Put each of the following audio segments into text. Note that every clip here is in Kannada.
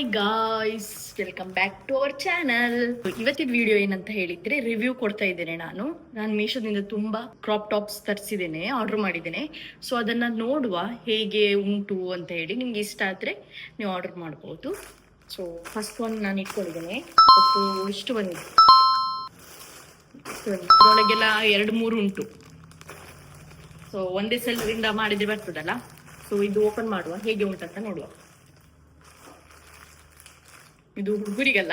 Hi guys welcome back to our channel ಇವತ್ತಿನ ವಿಡಿಯೋ ಏನಂತ ಹೇಳಿದ್ರೆ ರಿವ್ಯೂ ಕೊಡ್ತಾ ಇದ್ದೇನೆ ನಾನು. ನಾನು ಮೀಶೋದಿಂದ ತುಂಬಾ ಕ್ರಾಪ್ ಟಾಪ್ಸ್ ತರಿಸಿದ್ದೇನೆ ಆರ್ಡರ್ ಮಾಡಿದ್ದೇನೆ. ಸೊ ಅದನ್ನ ನೋಡುವ ಹೇಗೆ ಉಂಟು ಅಂತ ಹೇಳಿ ನಿಮ್ಗೆ ಇಷ್ಟ ಆದ್ರೆ ನೀವು ಆರ್ಡರ್ ಮಾಡ್ಬೋದು. ಸೊ ಫಸ್ಟ್ ಒನ್ ನಾನು ಇಟ್ಕೊಂಡಿದ್ದೇನೆ. ಇಷ್ಟು ಬಂದಿದೆ ಇದರೊಳಗೆಲ್ಲ ಎರಡು ಮೂರು ಉಂಟು. ಸೊ ಒಂದೇ ಸೆಲ್ರಿಂದ ಮಾಡಿದ್ರೆ ಬರ್ತದಲ್ಲ? ಸೊ ಇದು ಓಪನ್ ಮಾಡುವ. ಹೇಗೆ ಉಂಟಂತ ನೋಡುವ. ಇದು ಹುಡುಗರಿಗಲ್ಲ,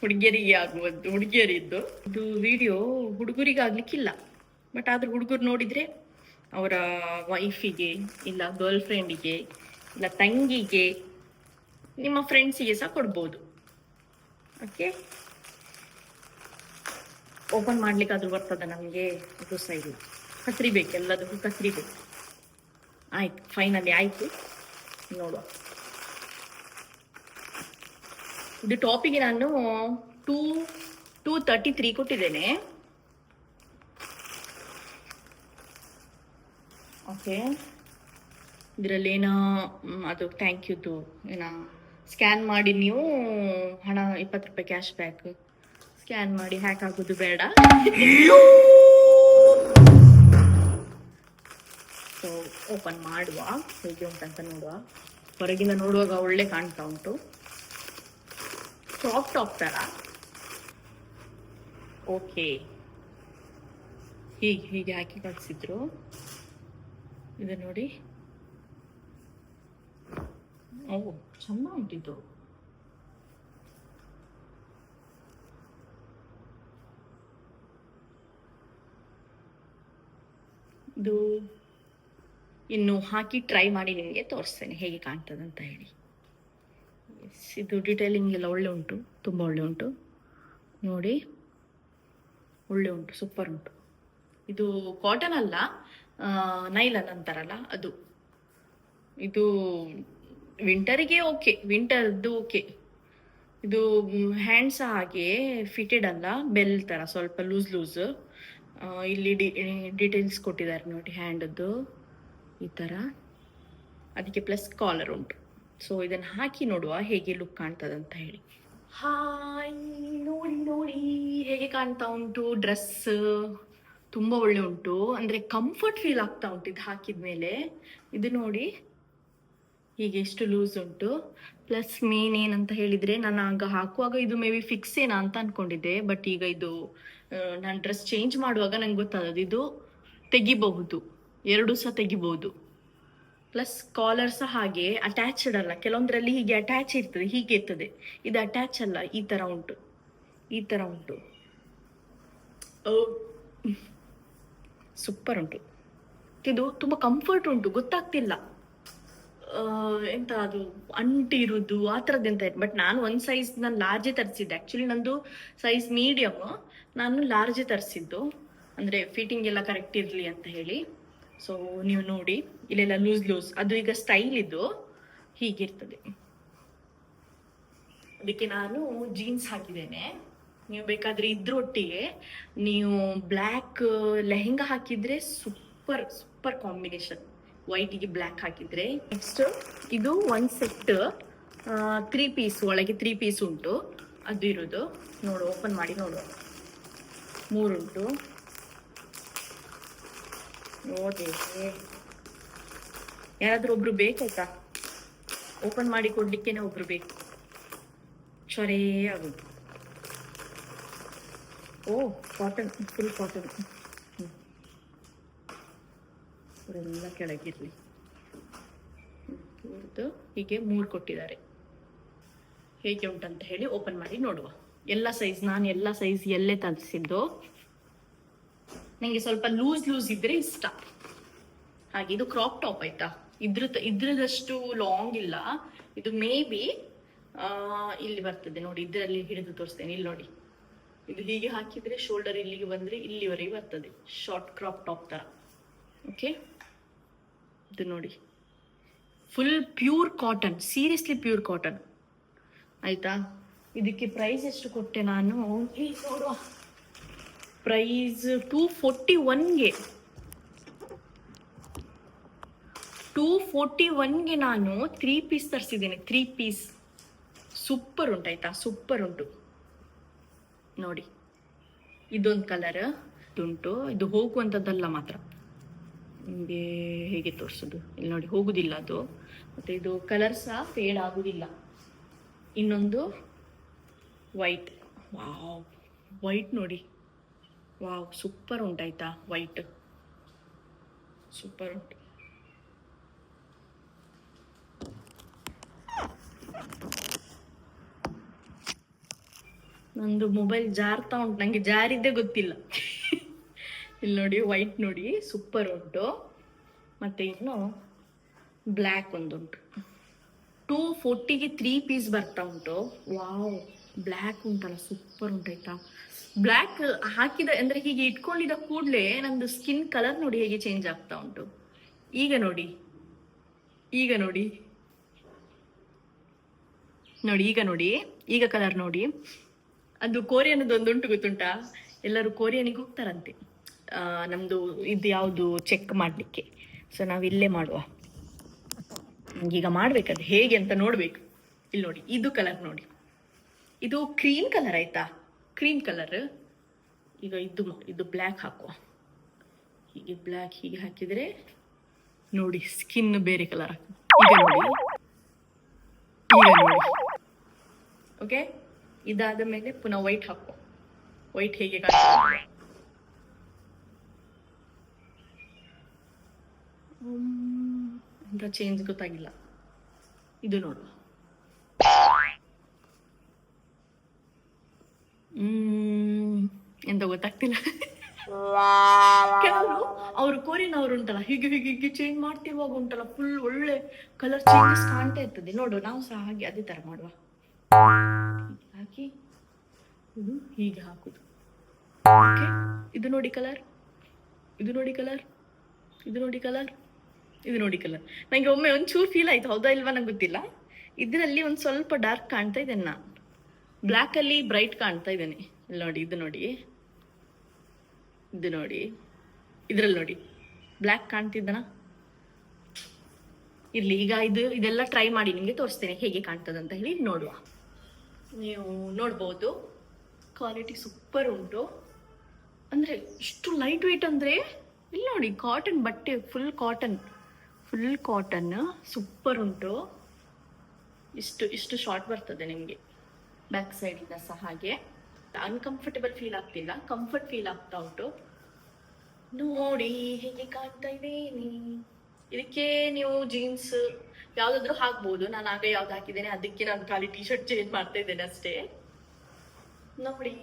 ಹುಡುಗಿಯರಿಗೆ ಆಗುವುದು ಹುಡುಗಿಯರಿದ್ದು. ಇದು ವಿಡಿಯೋ ಹುಡುಗರಿಗೆ ಆಗ್ಲಿಕ್ಕಿಲ್ಲ. ಬಟ್ ಆದ್ರೆ ಹುಡುಗರು ನೋಡಿದ್ರೆ ಅವರ ವೈಫಿಗೆ ಇಲ್ಲ ಗರ್ಲ್ ಫ್ರೆಂಡಿಗೆ ಇಲ್ಲ ತಂಗಿಗೆ, ನಿಮ್ಮ ಫ್ರೆಂಡ್ಸಿಗೆ ಸಹ ಕೊಡ್ಬೋದು. ಓಕೆ ಓಪನ್ ಮಾಡ್ಲಿಕ್ಕಾದ್ರೂ ಬರ್ತದ ನಮಗೆ? ಇದು ಸೈಡ್ ಇಲ್ಲ. ಕತ್ರಿ ಬೇಕು ಎಲ್ಲದಕ್ಕೂ ಕತ್ರಿಬೇಕು. ಆಯ್ತು ಫೈನಲಿ ಆಯ್ತು. ನೋಡುವ. ಇದು ಟಾಪಿಗೆ ನಾನು ಟೂ ಟೂ ತರ್ಟಿ ತ್ರೀ ಕೊಟ್ಟಿದ್ದೇನೆ. ಓಕೆ. ಇದರಲ್ಲಿ ಏನ ಅದು ಥ್ಯಾಂಕ್ ಯು ಯುದು ಏನ ಸ್ಕ್ಯಾನ್ ಮಾಡಿ ನೀವು ಹಣ ಇಪ್ಪತ್ತು ರೂಪಾಯಿ ಕ್ಯಾಶ್ ಬ್ಯಾಕ್ ಸ್ಕ್ಯಾನ್ ಮಾಡಿ ಹ್ಯಾಕ್ ಆಗೋದು ಬೇಡ. ಸೊ ಓಪನ್ ಮಾಡುವ ಹೇಗೆ ಉಂಟಂತ ನೋಡುವ. ಹೊರಗಿಂದ ನೋಡುವಾಗ ಒಳ್ಳೆ ಕಾಣ್ತಾ ಉಂಟು. ಸಾಫ್ಟ್ ಟಾಪ್ ತರ ಓಕೆ ಹೀಗೆ ಹೀಗೆ ಹಾಕಿ ಕಳಿಸಿದ್ರು ಇದು ನೋಡಿ. ಓ ಚೆನ್ನ ಉಂಟಿದ್ದು ಇದು ಇನ್ನು ಹಾಕಿ ಟ್ರೈ ಮಾಡಿ ನಿಮಗೆ ತೋರಿಸ್ತೇನೆ. ಹೇಗೆ ಕಾಣ್ತದೆ ಅಂತ ಹೇಳಿ. ಇದು ಡಿಟೇಲಿಂಗ್ ಎಲ್ಲ ಒಳ್ಳೆ ಉಂಟು, ತುಂಬ ಒಳ್ಳೆ ಉಂಟು. ನೋಡಿ, ಒಳ್ಳೆ ಉಂಟು ಸೂಪರ್ ಉಂಟು. ಇದು ಕಾಟನ್ ಅಲ್ಲ ನೈಲನ್ ಅಂತಾರಲ್ಲ, ಅದು. ಇದು ವಿಂಟರಿಗೆ ಓಕೆ ವಿಂಟರ್ದು ಓಕೆ ಇದು ಹ್ಯಾಂಡ್ ಸಹ ಹಾಗೆ ಫಿಟೆಡ್ ಅಲ್ಲ ಬೆಲ್ ಥರ ಸ್ವಲ್ಪ ಲೂಸ್ ಲೂಸ್ ಇಲ್ಲಿ ಡಿ ಡೀಟೇಲ್ಸ್ ಕೊಟ್ಟಿದ್ದಾರೆ ನೋಡಿ ಹ್ಯಾಂಡದ್ದು ಈ ಥರ ಅದಕ್ಕೆ ಪ್ಲಸ್ ಕಾಲರ್ ಉಂಟು. ಸೊ ಇದನ್ನು ಹಾಕಿ ನೋಡುವ ಹೇಗೆ ಲುಕ್ ಕಾಣ್ತದೆ ಅಂತ ಹೇಳಿ. ಹಾಯ್ ನೋಡಿ ನೋಡಿ, ಹೇಗೆ ಕಾಣ್ತಾ ಉಂಟು? ಡ್ರೆಸ್ ತುಂಬ ಒಳ್ಳೆ ಉಂಟು. ಅಂದರೆ ಕಂಫರ್ಟ್ ಫೀಲ್ ಆಗ್ತಾ ಉಂಟು ಇದು ಹಾಕಿದ ಮೇಲೆ. ಇದು ನೋಡಿ, ಹೀಗೆ ಎಷ್ಟು ಲೂಸ್ ಉಂಟು. ಪ್ಲಸ್ ಮೇನ್ ಏನಂತ ಹೇಳಿದರೆ, ನಾನು ಆಗ ಹಾಕುವಾಗ ಇದು ಮೇ ಬಿ ಫಿಕ್ಸ್ ಏನಾ ಅಂತ ಅನ್ಕೊಂಡಿದ್ದೆ. ಬಟ್ ಈಗ ಇದು ನಾನು ಡ್ರೆಸ್ ಚೇಂಜ್ ಮಾಡುವಾಗ ನಂಗೆ ಗೊತ್ತಾದದ್ದು ಇದು ತೆಗಿಬಹುದು. ಎರಡು ಸಹ ತೆಗಿಬಹುದು. ಪ್ಲಸ್ ಕಾಲರ್ ಸಹ ಹಾಗೆ ಅಟ್ಯಾಚ್ಡ್ ಅಲ್ಲ, ಕೆಲವೊಂದರಲ್ಲಿ ಹೀಗೆ ಅಟ್ಯಾಚ್ ಇರ್ತದೆ, ಹೀಗೆ ಇರ್ತದೆ. ಇದು ಅಟ್ಯಾಚ್ ಅಲ್ಲ, ಈ ತರ ಉಂಟು, ಈ ತರ ಉಂಟು. ಸೂಪರ್ ಉಂಟು. ಇದು ತುಂಬಾ ಕಂಫರ್ಟ್ ಉಂಟು, ಗೊತ್ತಾಗ್ತಿಲ್ಲ. ಎಂತ ಅದು, ಅಂಟಿ ಇರುದು, ಆ ಎಂತ ಬಟ್ ನಾನು ಒಂದು ಸೈಜ್ ನಾನು ಲಾರ್ಜೇ ತರಿಸಿದ್ದೆ. ಆ್ಯಕ್ಚುಲಿ ನಂದು ಸೈಜ್ ಮೀಡಿಯಮ್ ನಾನು ಲಾರ್ಜೇ ತರಿಸಿದ್ದು. ಅಂದರೆ ಫಿಟ್ಟಿಂಗ್ ಎಲ್ಲ ಕರೆಕ್ಟ್ ಇರಲಿ ಅಂತ ಹೇಳಿ. ಸೊ ನೀವು ನೋಡಿ, ಇಲ್ಲೆಲ್ಲ ಲೂಸ್ ಲೂಸ್ ಅದು ಈಗ ಸ್ಟೈಲ್ ಇದ್ದು ಹೀಗಿರ್ತದೆ. ಅದಕ್ಕೆ ನಾನು ಜೀನ್ಸ್ ಹಾಕಿದ್ದೇನೆ. ನೀವು ಬೇಕಾದ್ರೆ ಇದ್ರೊಟ್ಟಿಗೆ ನೀವು ಬ್ಲ್ಯಾಕ್ ಲೆಹೆಂಗಾ ಹಾಕಿದ್ರೆ ಸೂಪರ್ ಸೂಪರ್ ಕಾಂಬಿನೇಷನ್ ವೈಟಿಗೆ ಬ್ಲ್ಯಾಕ್ ಹಾಕಿದ್ರೆ. ನೆಕ್ಸ್ಟ್ ಇದು ಒನ್ ಸೆಟ್ ತ್ರೀ ಪೀಸ್ ಒಳಗೆ ತ್ರೀ ಪೀಸ್ ಉಂಟು. ಅದು ಇರೋದು. ನೋಡು ಓಪನ್ ಮಾಡಿ ನೋಡು. ಮೂರುಂಟು. ನೋಡ್ರಿ ಯಾರಾದ್ರೂ ಒಬ್ರು ಬೇಕಾಯ್ತಾ? ಓಪನ್ ಮಾಡಿ ಕೊಡ್ಲಿಕ್ಕೇನೆ ಒಬ್ರು ಬೇಕು. ಚೊರೇ ಆಗೋದು. ಓ ಕಾಟನ್ ಫುಲ್ ಕಾಟನ್ ಎಲ್ಲ ಕೆಳಗಿರ್ಲಿ. ಹೀಗೆ ಮೂರು ಕೊಟ್ಟಿದ್ದಾರೆ. ಹೇಗೆ ಉಂಟಂತ ಹೇಳಿ ಓಪನ್ ಮಾಡಿ ನೋಡುವ. ಎಲ್ಲ ಸೈಜ್ ನಾನು ಎಲ್ಲ ಸೈಜ್ ಎಲ್ಲೇ ತರಿಸಿದ್ದು ನನಗೆ ಸ್ವಲ್ಪ ಲೂಸ್ ಲೂಸ್ ಇದ್ರೆ ಇಷ್ಟ. ಹಾಗೆ ಇದು ಕ್ರಾಪ್ ಟಾಪ್ ಆಯ್ತಾ? ಇದ್ರ ಇದ್ರದಷ್ಟು ಲಾಂಗ್ ಇಲ್ಲ. ಇದು ಮೇ ಬಿ ಇಲ್ಲಿ ಬರ್ತದೆ ನೋಡಿ, ಇದರಲ್ಲಿ ಹಿಡಿದು ತೋರಿಸ್ತೇನೆ. ಇಲ್ಲಿ ನೋಡಿ. ಇದು ಹೀಗೆ ಹಾಕಿದ್ರೆ ಶೋಲ್ಡರ್ ಇಲ್ಲಿಗೆ ಬಂದ್ರೆ ಇಲ್ಲಿವರೆಗೆ ಬರ್ತದೆ. ಶಾರ್ಟ್ ಕ್ರಾಪ್ ಟಾಪ್ ತರ. ಓಕೆ ಇದು ನೋಡಿ. Full pure cotton seriously pure cotton ಆಯ್ತಾ? ಇದಕ್ಕೆ ಪ್ರೈಸ್ ಎಷ್ಟು ಕೊಟ್ಟೆ ನಾನು? ನೋಡುವ. ಪ್ರೈಸ್ ಟೂ ಫೋರ್ಟಿ ಒನ್ಗೆ ಟೂ ಫೋರ್ಟಿ ಒನ್ಗೆ ನಾನು ತ್ರೀ ಪೀಸ್ ತರಿಸಿದ್ದೇನೆ. ತ್ರೀ ಪೀಸ್ ಸೂಪರ್ ಉಂಟು ಆಯಿತಾ? ಸೂಪರ್ ಉಂಟು. ನೋಡಿ. ಇದೊಂದು ಕಲರ್ ಇದುಂಟು ಇದು ಹೋಗುವಂಥದ್ದಲ್ಲ ಮಾತ್ರ. ನಿಮಗೆ ಹೇಗೆ ತೋರಿಸೋದು? ಇಲ್ಲಿ ನೋಡಿ, ಹೋಗುದಿಲ್ಲ ಅದು. ಮತ್ತು ಇದು ಕಲರ್ ಸಹ ಫೇಡ್ ಆಗುದಿಲ್ಲ. ಇನ್ನೊಂದು ವೈಟ್ ವಾವ್ ವೈಟ್ ನೋಡಿ. ವಾವ್ ಸೂಪರ್ ಉಂಟಾಯ್ತಾ ವೈಟ್ ಸೂಪರ್ ಉಂಟು. ನಂದು ಮೊಬೈಲ್ ಜಾರ್ತಾ ಉಂಟು. ನನಗೆ ಜಾರಿದ್ದೇ ಗೊತ್ತಿಲ್ಲ. ಇಲ್ಲಿ ನೋಡಿ ವೈಟ್ ನೋಡಿ ಸೂಪರ್ ಉಂಟು. ಮತ್ತು ಇನ್ನು ಬ್ಲ್ಯಾಕ್ ಒಂದುಂಟು. ಟೂ ಫೋರ್ಟಿಗೆ ತ್ರೀ ಪೀಸ್ ಬರ್ತಾ ಉಂಟು. ವಾವ್ ಬ್ಲ್ಯಾಕ್ ಉಂಟಲ್ಲ ಸೂಪರ್ ಉಂಟಾಯ್ತಾ ಬ್ಲ್ಯಾಕ್ ಹಾಕಿದ ಅಂದ್ರೆ ಹೀಗೆ ಇಟ್ಕೊಂಡಿದ ಕೂಡಲೇ ನಂದು ಸ್ಕಿನ್ ಕಲರ್ ನೋಡಿ ಹೇಗೆ ಚೇಂಜ್ ಆಗ್ತಾ ಉಂಟು. ಈಗ ನೋಡಿ. ಈಗ ನೋಡಿ. ನೋಡಿ, ಈಗ ನೋಡಿ. ಈಗ ಕಲರ್ ನೋಡಿ. ಅದು ಕೊರಿಯನ್ದು ಒಂದುಂಟು ಗೊತ್ತುಂಟ? ಎಲ್ಲರೂ ಕೊರಿಯನಿಗೆ ಹೋಗ್ತಾರಂತೆ. ನಮ್ದು ಇದು ಯಾವುದು ಚೆಕ್ ಮಾಡಲಿಕ್ಕೆ. ಸೊ ನಾವು ಇಲ್ಲೇ ಮಾಡುವ. ಈಗ ಮಾಡ್ಬೇಕದು. ಹೇಗೆ ಅಂತ ನೋಡ್ಬೇಕು. ಇಲ್ಲಿ ನೋಡಿ, ಇದು ಕಲರ್ ನೋಡಿ. ಇದು ಕ್ರೀಮ್ ಕಲರ್ ಆಯ್ತಾ? Cream colour. ಈಗ ಇದು ಇದು ಬ್ಲ್ಯಾಕ್ ಹಾಕುವ. ಹೀಗೆ ಬ್ಲ್ಯಾಕ್ ಹೀಗೆ ಹಾಕಿದ್ರೆ ನೋಡಿ, ಸ್ಕಿನ್ ಬೇರೆ ಕಲರ್ ಓಕೆ ಇದಾದ ಮೇಲೆ ಪುನಃ ವೈಟ್ ಹಾಕುವ. ವೈಟ್ ಹೇಗೆ ಕಾಣ್ತದೆ? ಎಂತ ಚೇಂಜ್ ಗೊತ್ತಾಗಿಲ್ಲ. ಇದು ನೋಡುವ. ಎಂತ ಗೊತ್ತಾಗ್ತಿಲ್ಲ. ಕೆಲವರು ಅವರು ಕೋರಿನವ್ರು ಉಂಟಲ್ಲ ಹೀಗೆ ಹೀಗೆ ಹೀಗೆ ಚೇಂಜ್ ಮಾಡ್ತಿರುವಾಗ ಉಂಟಲ್ಲ ಫುಲ್ ಒಳ್ಳೆ ಕಲರ್ ಚೇಂಜಸ್ ಕಾಣ್ತಾ ಇರ್ತದೆ ನೋಡು ನಾವು ಸಹ ಹಾಗೆ ಅದೇ ತರ ಮಾಡುವ ಹಾಕಿ ಇದು ಹೀಗೆ ಹಾಕುದು ಇದು ನೋಡಿ ಕಲರ್ ಇದು ನೋಡಿ ಕಲರ್ ಇದು ನೋಡಿ ಕಲರ್ ಇದು ನೋಡಿ ಕಲರ್ ನನಗೆ ಒಮ್ಮೆ ಒಂಚೂರು ಫೀಲ್ ಆಯ್ತು ಹೌದಾ ಇಲ್ವಾ ನಂಗೆ ಗೊತ್ತಿಲ್ಲ ಇದರಲ್ಲಿ ಒಂದು ಸ್ವಲ್ಪ ಡಾರ್ಕ್ ಕಾಣ್ತಾ ಇದ್ದೇನೆ ನಾನು ಬ್ಲ್ಯಾಕಲ್ಲಿ ಬ್ರೈಟ್ ಕಾಣ್ತಾ ಇದ್ದೇನೆ. ಇಲ್ಲಿ ನೋಡಿ, ಇದು ನೋಡಿ. ಇದು ನೋಡಿ. ಇದ್ರಲ್ಲಿ ನೋಡಿ. ಬ್ಲ್ಯಾಕ್ ಕಾಣ್ತಿದ್ದಾನ? ಇರ್ಲಿ, ಈಗ ಇದು, ಇದೆಲ್ಲ ಟ್ರೈ ಮಾಡಿ ನಿಮಗೆ ತೋರಿಸ್ತೇನೆ ಹೇಗೆ ಕಾಣ್ತದೆ ಅಂತ ಹೇಳಿ ನೋಡುವ. ನೀವು ನೋಡ್ಬೋದು. ಕ್ವಾಲಿಟಿ ಸೂಪರ್ ಉಂಟು. ಅಂದರೆ ಇಷ್ಟು ಲೈಟ್ ವೆಯ್ಟ್ ಅಂದರೆ, ಇಲ್ಲಿ ನೋಡಿ ಕಾಟನ್ ಬಟ್ಟೆ full cotton full cotton super ಉಂಟು. ಇಷ್ಟು ಇಷ್ಟು ಶಾರ್ಟ್ ಬರ್ತದೆ ನಿಮಗೆ. ಬ್ಯಾಕ್ ಸೈಡಿಂದ ಸಹ ಹಾಗೆ. ಅನ್ಕಂಫರ್ಟಬಲ್ ಫೀಲ್ ಆಗ್ತಿಲ್ಲ. ಕಂಫರ್ಟ್ ಫೀಲ್ ಆಗ್ತಾ ಉಂಟು. ನೋಡಿ ಹೇಗೆ ಕಾಣ್ತಾ ಇದ್ದೀನಿ. ಇದಕ್ಕೆ ನೀವು ಜೀನ್ಸ್ ಯಾವ್ದಾದ್ರು ಹಾಕ್ಬೋದು. ನಾನು ಆಗ ಯಾವ್ದು ಹಾಕಿದ್ದೇನೆ, ಅದಕ್ಕೆ ನಾನು ಖಾಲಿ ಟಿ ಶರ್ಟ್ ಚೇಂಜ್ ಮಾಡ್ತಾ ಇದ್ದೇನೆ ಅಷ್ಟೇ. ನೋಡಿ.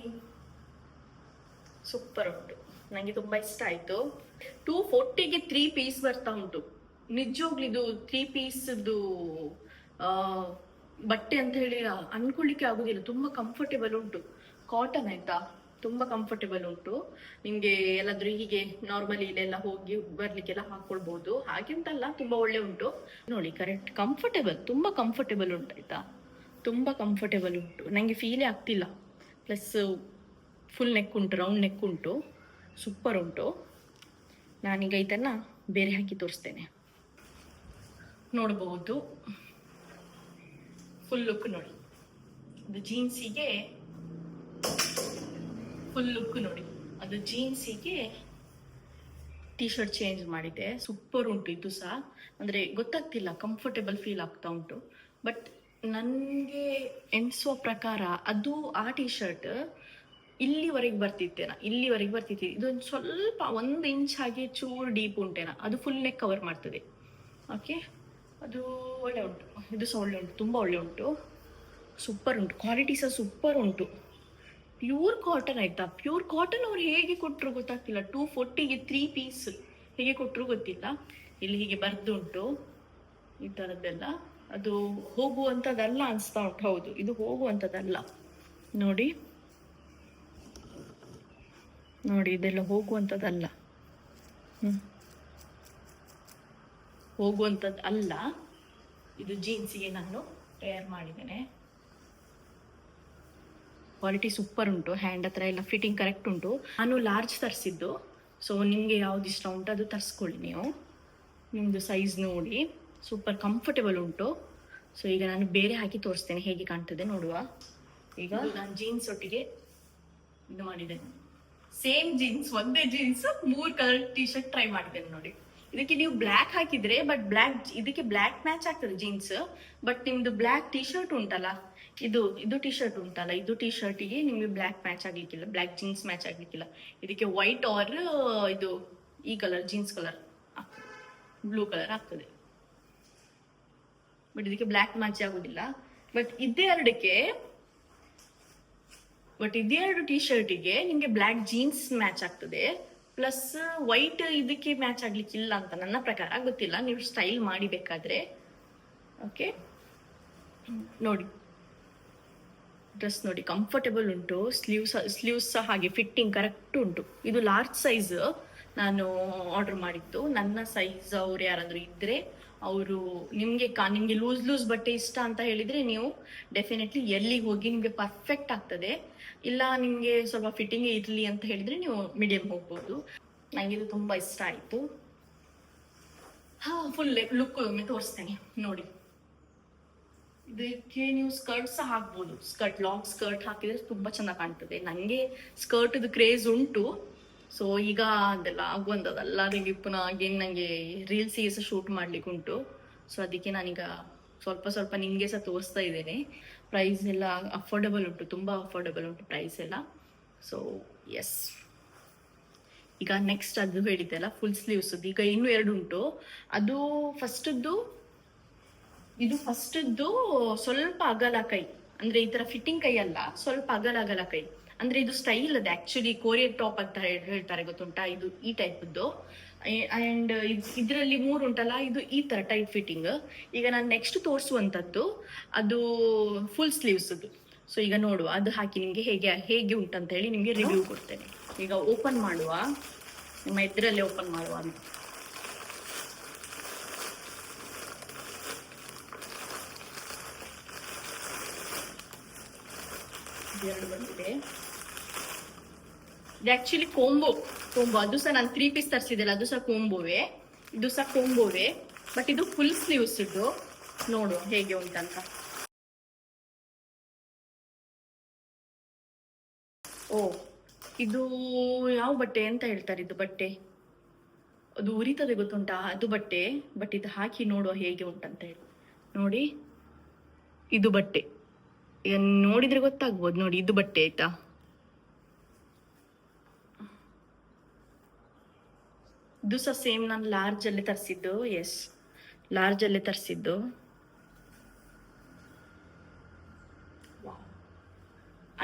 ಸೂಪರ್ ಉಂಟು. ನನಗೆ ತುಂಬಾ ಇಷ್ಟ ಆಯ್ತು. ಟೂ ಫೋರ್ಟಿಗೆ ತ್ರೀ ಪೀಸ್ ಬರ್ತಾ ಉಂಟು. ನಿಜವಾಗ್ಲೂ ಇದು ತ್ರೀ ಪೀಸ್ದು ಬಟ್ಟೆ ಅಂತ ಹೇಳಿ ಅನ್ಕೊಳ್ಳಿಕ್ಕೆ ಆಗುದಿಲ್ಲ. ತುಂಬಾ ಕಂಫರ್ಟೇಬಲ್ ಉಂಟು. ಕಾಟನ್ ಆಯ್ತಾ? ತುಂಬಾ ಕಂಫರ್ಟೇಬಲ್ ಉಂಟು. ನಿಮ್ಗೆ ಎಲ್ಲಾದ್ರೂ ಹೀಗೆ ನಾರ್ಮಲಿ ಇಲ್ಲೆಲ್ಲ ಹೋಗಿ ಬರ್ಲಿಕ್ಕೆಲ್ಲ ಹಾಕೊಳ್ಬಹುದು ಹಾಗೆ ಅಂತಲ್ಲ ತುಂಬಾ ಒಳ್ಳೆ ಉಂಟು. ನೋಡಿ ಕರೆಕ್ಟ್ ಕಂಫರ್ಟೇಬಲ್ ತುಂಬಾ ಕಂಫರ್ಟೇಬಲ್ ಉಂಟು, ಆಯ್ತಾ? ತುಂಬಾ ಕಂಫರ್ಟೇಬಲ್ ಉಂಟು. ನನಗೆ ಫೀಲೇ ಆಗ್ತಿಲ್ಲ. ಪ್ಲಸ್ ಫುಲ್ ನೆಕ್ ಉಂಟು ರೌಂಡ್ ನೆಕ್ ಉಂಟು. ಸೂಪರ್ ಉಂಟು. ನಾನೀಗ ಇದನ್ನ ಬೇರೆ ಹಾಕಿ ತೋರಿಸ್ತೇನೆ. ನೋಡಬಹುದು ಫುಲ್ ಲುಕ್ ನೋಡಿ. ಅದು ಜೀನ್ಸಿಗೆ ಫುಲ್ ಲುಕ್ ನೋಡಿ. ಅದು ಜೀನ್ಸಿಗೆ ಟಿ ಶರ್ಟ್ ಚೇಂಜ್ ಮಾಡಿದೆ. ಸೂಪರ್ ಉಂಟು ಇದು ಸಹ. ಅಂದರೆ ಗೊತ್ತಾಗ್ತಿಲ್ಲ ಕಂಫರ್ಟೇಬಲ್ ಫೀಲ್ ಆಗ್ತಾ ಉಂಟು. ಬಟ್ ನನಗೆ ಎಣಿಸುವ ಪ್ರಕಾರ ಅದು ಆ ಟಿ ಶರ್ಟ್ ಇಲ್ಲಿವರೆಗೆ ಬರ್ತಿತ್ತೇನ? ಇಲ್ಲಿವರೆಗೆ ಬರ್ತಿತ್ತು. ಇದೊಂದು ಸ್ವಲ್ಪ ಒಂದು ಇಂಚ್ ಹಾಗೆ ಚೂರು ಡೀಪ್ ಉಂಟೇನ? ಅದು ಫುಲ್ ನೆಕ್ ಕವರ್ ಮಾಡ್ತದೆ. ಓಕೆ ಅದು ಒಳ್ಳೆ ಉಂಟು. ಇದು ಸಹ ಒಳ್ಳೆ ಉಂಟು. ತುಂಬ ಒಳ್ಳೆ ಉಂಟು. ಸೂಪರ್ ಉಂಟು. ಕ್ವಾಲಿಟಿ ಸಹ ಸೂಪರ್ ಉಂಟು. ಪ್ಯೂರ್ ಕಾಟನ್ ಆಯಿತಾ? ಪ್ಯೂರ್ ಕಾಟನ್ ಅವ್ರು ಹೇಗೆ ಕೊಟ್ಟರು ಗೊತ್ತಾಗ್ತಿಲ್ಲ. ಟೂ ಫೋರ್ಟಿಗೆ ತ್ರೀ ಪೀಸ್ ಹೇಗೆ ಕೊಟ್ಟರು ಗೊತ್ತಿಲ್ಲ. ಇಲ್ಲಿ ಹೀಗೆ ಬರೆದುಂಟು. ಈ ಥರದ್ದೆಲ್ಲ ಅದು ಹೋಗುವಂಥದ್ದಲ್ಲ ಅನಿಸ್ತಾ ಉಂಟು. ಹೌದು, ಇದು ಹೋಗುವಂಥದ್ದಲ್ಲ. ನೋಡಿ. ನೋಡಿ, ಇದೆಲ್ಲ ಹೋಗುವಂಥದ್ದಲ್ಲ. ಹ್ಮ್. ಹೋಗುವಂಥದ್ದು ಅಲ್ಲ. ಇದು ಜೀನ್ಸಿಗೆ ನಾನು ಟೇರ್ ಮಾಡಿದ್ದೇನೆ. ಕ್ವಾಲಿಟಿ ಸೂಪರ್ ಉಂಟು. ಹ್ಯಾಂಡ್ ಹತ್ರ ಎಲ್ಲ ಫಿಟ್ಟಿಂಗ್ ಕರೆಕ್ಟ್ ಉಂಟು. ನಾನು ಲಾರ್ಜ್ ತರಿಸಿದ್ದು. ಸೊ ನಿಮಗೆ ಯಾವ್ದು ಇಷ್ಟ ಉಂಟು ಅದು ತರಿಸ್ಕೊಳ್ಳಿ ನೀವು. ನಿಮ್ಮದು ಸೈಜ್ ನೋಡಿ. ಸೂಪರ್ ಕಂಫರ್ಟೇಬಲ್ ಉಂಟು. ಸೊ ಈಗ ನಾನು ಬೇರೆ ಹಾಕಿ ತೋರಿಸ್ತೇನೆ ಹೇಗೆ ಕಾಣ್ತದೆ ನೋಡುವ. ಈಗ ನಾನು ಜೀನ್ಸ್ ಒಟ್ಟಿಗೆ ಇದು ಮಾಡಿದ್ದೇನೆ. ಸೇಮ್ ಜೀನ್ಸ್ ಒಂದೇ ಜೀನ್ಸ್ ಮೂರು ಕಲರ್ ಟಿ ಶರ್ಟ್ ಟ್ರೈ ಮಾಡಿದ್ದೇನೆ ನೋಡಿ. ಇದಕ್ಕೆ ನೀವು ಬ್ಲ್ಯಾಕ್ ಹಾಕಿದ್ರೆ ಬಟ್ ಬ್ಲ್ಯಾಕ್ ಇದಕ್ಕೆ ಬ್ಲ್ಯಾಕ್ ಮ್ಯಾಚ್ ಆಗ್ತದೆ ಜೀನ್ಸ್ ಬಟ್ ನಿಮ್ದು ಬ್ಲ್ಯಾಕ್ ಟಿ ಶರ್ಟ್ ಉಂಟಲ್ಲ, ಇದು ಇದು ಟಿ ಶರ್ಟ್ ಉಂಟಲ್ಲ, ಇದು ಟಿ ಶರ್ಟಿಗೆ ನಿಮಗೆ ಬ್ಲ್ಯಾಕ್ ಮ್ಯಾಚ್ ಆಗ್ಲಿಕ್ಕಿಲ್ಲ ಬ್ಲ್ಯಾಕ್ ಜೀನ್ಸ್ ಮ್ಯಾಚ್ ಆಗ್ಲಿಕ್ಕಿಲ್ಲ. ಇದಕ್ಕೆ ವೈಟ್ ಆರ್ ಇದು, ಈ colour jeans colour blue colour ಆಗ್ತದೆ. ಬಟ್ ಇದಕ್ಕೆ ಬ್ಲ್ಯಾಕ್ ಮ್ಯಾಚ್ ಆಗುದಿಲ್ಲ. ಬಟ್ ಇದೆರಡಕ್ಕೆ ಬಟ್ ಇದೆರಡು ಟಿ ಶರ್ಟಿಗೆ ನಿಮಗೆ ಬ್ಲ್ಯಾಕ್ ಜೀನ್ಸ್ ಮ್ಯಾಚ್ ಆಗ್ತದೆ. ಪ್ಲಸ್ ವೈಟ್ ಇದಕ್ಕೆ ಮ್ಯಾಚ್ ಆಗ್ಲಿಕ್ಕಿಲ್ಲ ಅಂತ ನನ್ನ ಪ್ರಕಾರ. ಗೊತ್ತಿಲ್ಲ. ನೀವು ಸ್ಟೈಲ್ ಮಾಡಿ ಬೇಕಾದ್ರೆ. ಓಕೆ ನೋಡಿ. ಡ್ರೆಸ್ ನೋಡಿ. ಕಂಫರ್ಟಬಲ್ ಉಂಟು. ಸ್ಲೀವ್ಸ್ ಸ್ಲೀವ್ಸ್ ಸಹ ಹಾಗೆ ಫಿಟ್ಟಿಂಗ್ ಕರೆಕ್ಟ್ ಉಂಟು. ಇದು ಲಾರ್ಜ್ ಸೈಜ್ ನಾನು ಆರ್ಡರ್ ಮಾಡಿದ್ದು. ನನ್ನ ಸೈಜ್ ಅವ್ರು ಯಾರಾದರೂ ಇದ್ರೆ ಅವರು ನಿಮಗೆ ಕಾ ನಿಮಗೆ ಲೂಸ್ ಲೂಸ್ ಬಟ್ಟೆ ಇಷ್ಟ ಅಂತ ಹೇಳಿದ್ರೆ ನೀವು ಡೆಫಿನೆಟ್ಲಿ ಎಲ್ಲಿಗೆ ಹೋಗಿ ನಿಮಗೆ ಪರ್ಫೆಕ್ಟ್ ಆಗ್ತದೆ. ಇಲ್ಲ ನಿಮಗೆ ಸ್ವಲ್ಪ ಫಿಟ್ಟಿಂಗ್ ಇರಲಿ ಅಂತ ಹೇಳಿದ್ರೆ ನೀವು ಮೀಡಿಯಂ ಹೋಗ್ಬೋದು. ಇದು ತುಂಬ ಇಷ್ಟ ಆಯಿತು. ಹಾ ಫುಲ್ ಲುಕ್ ಒಮ್ಮೆ ತೋರಿಸ್ತೇನೆ, ನೋಡಿ. ಇದಕ್ಕೆ ನೀವು ಸ್ಕರ್ಟ್ ಸಹ ಹಾಕ್ಬೋದು. ಸ್ಕರ್ಟ್ ಲಾಂಗ್ ಸ್ಕರ್ಟ್ ಹಾಕಿದ್ರೆ ತುಂಬಾ ಚೆನ್ನಾಗಿ ಕಾಣ್ತದೆ. ನನಗೆ ಸ್ಕರ್ಟ್ ಕ್ರೇಜ್ ಉಂಟು. ಸೊ ಈಗ ಅದೆಲ್ಲ ಆಗುವಂಥದ್ದಲ್ಲ ಅದಕ್ಕೆ ಪುನಃ ಅಗೇನ್ ನನಗೆ ರೀಲ್ಸ್ ಸಹ ಶೂಟ್ ಮಾಡ್ಲಿಕ್ಕೆ ಉಂಟು. ಸೊ ಅದಕ್ಕೆ ನಾನೀಗ ಸ್ವಲ್ಪ ಸ್ವಲ್ಪ ನಿಮಗೆ ಸಹ ತೋರಿಸ್ತಾ ಇದ್ದೇನೆ. ಪ್ರೈಸ್ ಎಲ್ಲ ಅಫೋರ್ಡಬಲ್ ಉಂಟು, ತುಂಬ ಅಫೋರ್ಡಬಲ್ ಉಂಟು ಪ್ರೈಸ್ ಎಲ್ಲ. ಸೊ ಎಸ್ ಈಗ ನೆಕ್ಸ್ಟ್ ಅದು ಹೇಳಿದ್ದೆಲ್ಲ ಫುಲ್ ಸ್ಲೀವ್ಸ್ ಈಗ ಇನ್ನೂ ಎರಡು ಉಂಟು. ಅದು ಫಸ್ಟದ್ದು ಇದು ಫಸ್ಟದ್ದು ಸ್ವಲ್ಪ ಅಗಲ ಕೈ. ಅಂದ್ರೆ ಈ ತರ ಫಿಟ್ಟಿಂಗ್ ಕೈ ಅಲ್ಲ, ಸ್ವಲ್ಪ ಅಗಲ ಅಗಲ ಕೈ. ಅಂದ್ರೆ ಇದು ಸ್ಟೈಲ್ ಅದು. ಆಕ್ಚುಲಿ ಕೋರಿಯರ್ ಟಾಪ್ ಅಂತ ಹೇಳ್- ಹೇಳ್ತಾರೆ ಗೊತ್ತುಂಟಾ? ಇದು ಈ ಟೈಪ್ದು ಅಂಡ್ ಇದರಲ್ಲಿ ಮೂರು ಉಂಟಲ್ಲ? ಇದು ಈ ತರ ಟೈಟ್ ಫಿಟ್ಟಿಂಗ್ ಈಗ ನಾನು ನೆಕ್ಸ್ಟ್ ತೋರಿಸುವಂಥದ್ದು ಅದು ಫುಲ್ ಸ್ಲೀವ್ಸ್ ಸೊ ಈಗ ನೋಡುವ, ಅದು ಹಾಕಿ ನಿಮಗೆ ಹೇಗೆ ಹೇಗೆ ಉಂಟಂತ ಹೇಳಿ ನಿಮಗೆ ರಿವ್ಯೂ ಕೊಡ್ತೇನೆ. ಈಗ ಓಪನ್ ಮಾಡುವ. ನಿಮ್ಮ ಇದ್ರಲ್ಲಿ ಓಪನ್ ಮಾಡುವ ಅಂತ. ಎರಡು ಬಂದಿದೆ. ಆಕ್ಚುಲಿ ಕೋಂಬೋ ಕೋಂಬೋ ಅದು ಸಹ ನಾನು ತ್ರೀ ಪೀಸ್ ತರಿಸಿದ್ದೆಲ್ಲ ಅದು ಸಹ ಕೋಂಬೋವೆ ಇದು ಸಹ ಕೋಂಬೋವೆ ಬಟ್ ಇದು ಫುಲ್ ಸ್ಲೀವ್ಸ್ ಇದು ನೋಡು ಹೇಗೆ ಉಂಟಂತ. ಓ, ಇದು ಯಾವ ಬಟ್ಟೆ ಅಂತ ಹೇಳ್ತಾರೆ ಇದು ಬಟ್ಟೆ? ಅದು ಉರಿತದೆ ಗೊತ್ತುಂಟಾ? ಅದು ಬಟ್ಟೆ. ಬಟ್ ಇದು ಹಾಕಿ ನೋಡುವ ಹೇಗೆ ಉಂಟಂತ ಹೇಳಿ. ನೋಡಿ. ಇದು ಬಟ್ಟೆ. ನೋಡಿದ್ರೆ ಗೊತ್ತಾಗ್ಬೋದು. ನೋಡಿ, ಇದು ಬಟ್ಟೆ ಆಯ್ತಾ? ಇದು ಸಹ ಸೇಮ್ ನಾನು ಲಾರ್ಜ್ ಅಲ್ಲಿ ತರಿಸಿದ್ದು ಎಸ್ ಲಾರ್ಜ್ ಅಲ್ಲೇ ತರಿಸಿದ್ದು.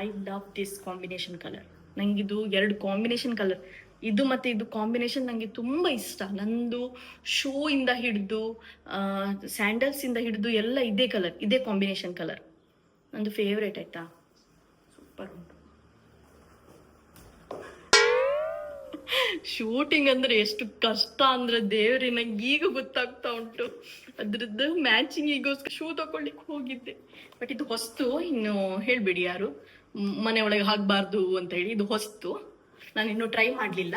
I love this combination colour ಇದು ಎರಡು ಕಾಂಬಿನೇಷನ್ ಕಲರ್ ಇದು ಮತ್ತೆ ಇದು ಕಾಂಬಿನೇಷನ್ ನನಗೆ ತುಂಬ ಇಷ್ಟ. ನಂದು ಶೂ ಇಂದ ಹಿಡಿದು ಸ್ಯಾಂಡಲ್ಸ್ ಇಂದ ಹಿಡಿದು ಎಲ್ಲ ಇದೇ ಕಲರ್ ಇದೇ ಕಾಂಬಿನೇಷನ್ ಕಲರ್ ನಂದು ಫೇವ್ರೇಟ್ ಆಯ್ತಾ? ಸೂಪರ್ ಉಂಟು. ಶೂಟಿಂಗ್ ಅಂದ್ರೆ ಎಷ್ಟು ಕಷ್ಟ ಅಂದ್ರೆ ದೇವ್ರಿ, ನಂಗೆ ಈಗ ಗೊತ್ತಾಗ್ತಾ ಉಂಟು. ಅದ್ರದ್ದು ಮ್ಯಾಚಿಂಗಿಗೋಸ್ಕರ ಶೂ ತಗೊಳ್ಳಿಕ್ ಹೋಗಿದ್ದೆ. ಬಟ್ ಇದು ಹೊಸ್ತು, ಇನ್ನು ಹೇಳ್ಬಿಡಿ ಯಾರು. ಮನೆ ಒಳಗೆ ಹಾಕ್ಬಾರ್ದು ಅಂತ ಹೇಳಿ ಇದು ಹೊಸ್ತು. ನಾನು ಇನ್ನೂ ಟ್ರೈ ಮಾಡಲಿಲ್ಲ.